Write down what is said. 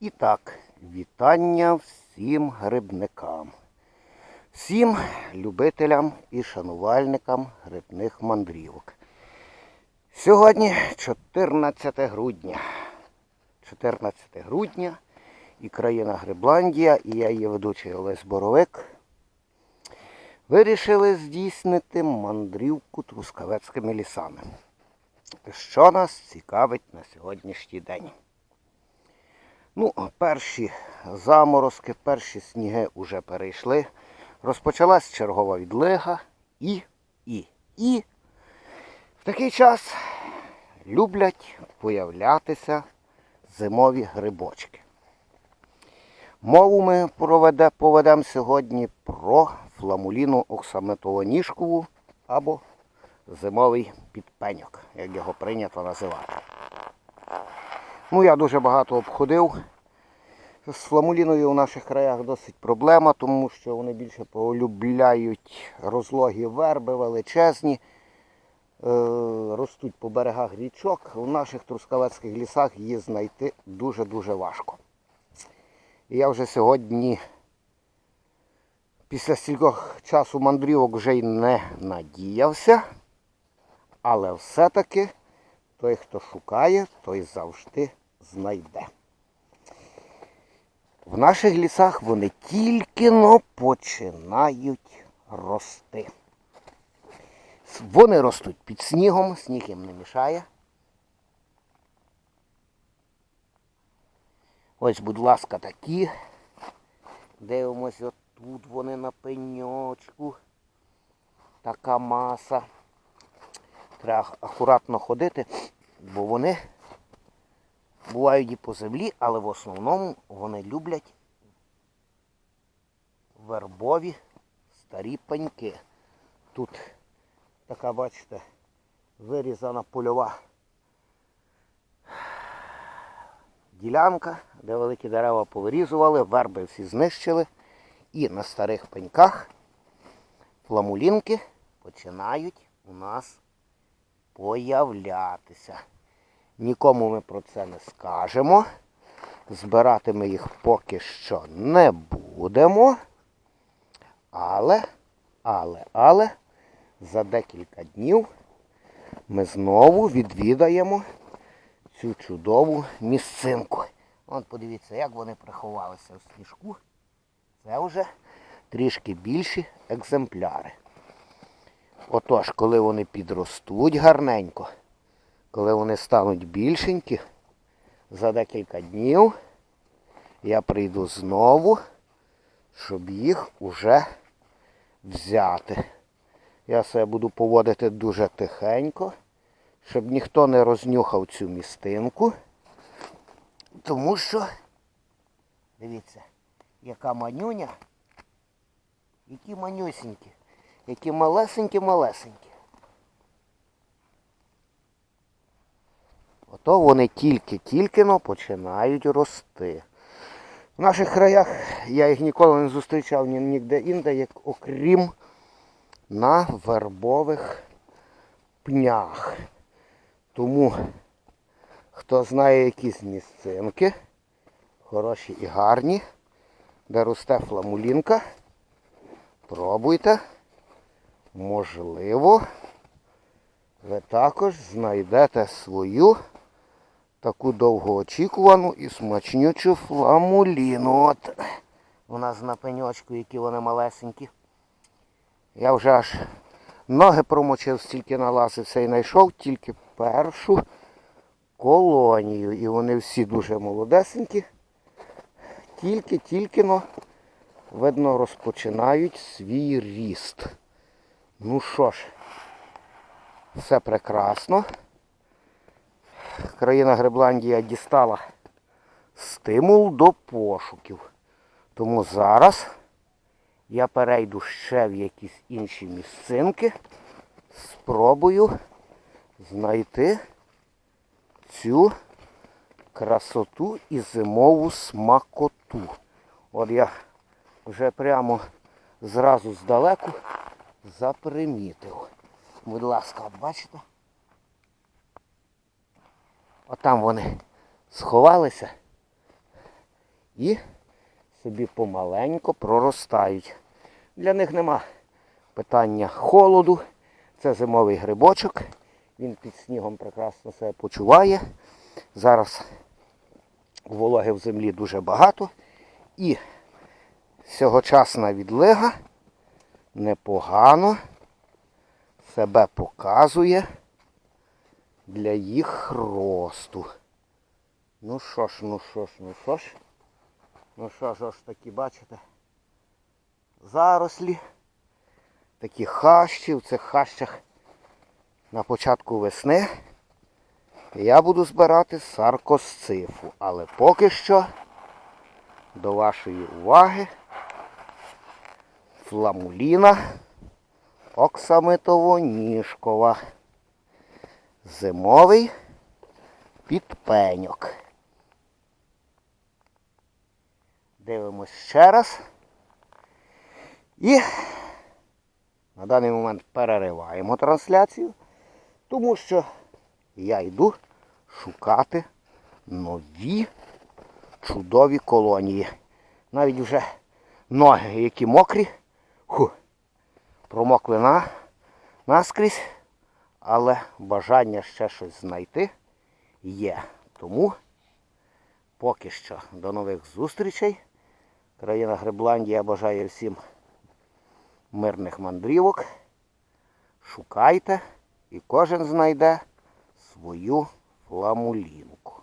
І так, вітання всім грибникам, всім любителям і шанувальникам грибних мандрівок. Сьогодні 14 грудня. 14 грудня і країна Грибландія, і я її ведучий Олесь Боровик. Вирішили здійснити мандрівку трускавецькими лісами. Що нас цікавить на сьогоднішній день? Ну, перші заморозки, перші сніги вже перейшли. Розпочалась чергова відлига і, і, і в такий час люблять появлятися зимові грибочки. Мову ми проведе, поведемо сьогодні про фламуліну оксаметово-ніжкову або зимовий підпеньок, як його прийнято називати. Ну, я дуже багато обходив. З фламуліною у наших краях досить проблема, тому що вони більше полюбляють розлогі верби величезні, е, ростуть по берегах річок. У наших трускавецьких лісах її знайти дуже-дуже важко. І я вже сьогодні, після стількох часу мандрівок, вже й не надіявся, але все-таки той, хто шукає, той завжди знайде. В наших лісах вони тільки но починають рости. Вони ростуть під снігом, сніг їм не мішає. Ось, будь ласка, такі. Дивимось, отут вони на пеньочку. Така маса. Треба акуратно ходити, бо вони бувають і по землі, але в основному вони люблять вербові старі пеньки. Тут така, бачите, вирізана польова ділянка, де великі дерева повирізували, верби всі знищили. І на старих пеньках фламулінки починають у нас появлятися. Нікому ми про це не скажемо. Збирати ми їх поки що не будемо. Але, але, але за декілька днів ми знову відвідаємо цю чудову місцинку. От подивіться, як вони приховалися в сніжку. Це вже трішки більші екземпляри. Отож, коли вони підростуть гарненько, коли вони стануть більшенькі, за декілька днів я прийду знову, щоб їх уже взяти. Я себе буду поводити дуже тихенько, щоб ніхто не рознюхав цю містинку. Тому що, дивіться, яка манюня, які манюсінькі, які малесенькі-малесенькі. Ото вони тільки-тільки но починають рости. В наших краях я їх ніколи не зустрічав ні- ніде інде, як окрім на вербових пнях. Тому, хто знає якісь місцинки, хороші і гарні, де росте фламулінка, пробуйте. Можливо, ви також знайдете свою таку довгоочікувану і смачнючу фламуліну. От у нас на пеньочку, які вони малесенькі. Я вже аж ноги промочив, стільки налазився і знайшов тільки першу колонію. І вони всі дуже молодесенькі. Тільки-тільки но, видно, розпочинають свій ріст. Ну що ж, все прекрасно. Країна Грибландія дістала стимул до пошуків. Тому зараз я перейду ще в якісь інші місцинки, спробую знайти цю красоту і зимову смакоту. От я вже прямо зразу здалеку запримітив. Будь ласка, бачите? Отам вони сховалися. і собі помаленько проростають. Для них нема питання холоду. Це зимовий грибочок. Він під снігом прекрасно себе почуває. Зараз вологи в землі дуже багато. І сьогочасна відлига непогано себе показує для їх росту. Ну що ж, ну що ж, ну що ж. Ну що ж, ось такі, бачите? Зарослі. Такі хащі, в цих хащах на початку весни я буду збирати саркосцифу. Але поки що до вашої уваги фламуліна оксамитово-ніжкова. Зимовий підпеньок. Дивимось ще раз. І на даний момент перериваємо трансляцію, тому що я йду шукати нові чудові колонії. Навіть вже ноги, які мокрі, ху, промокли на, наскрізь, але бажання ще щось знайти є. Тому поки що до нових зустрічей. Країна Грибландія бажає всім мирних мандрівок. Шукайте і кожен знайде свою фламулінку.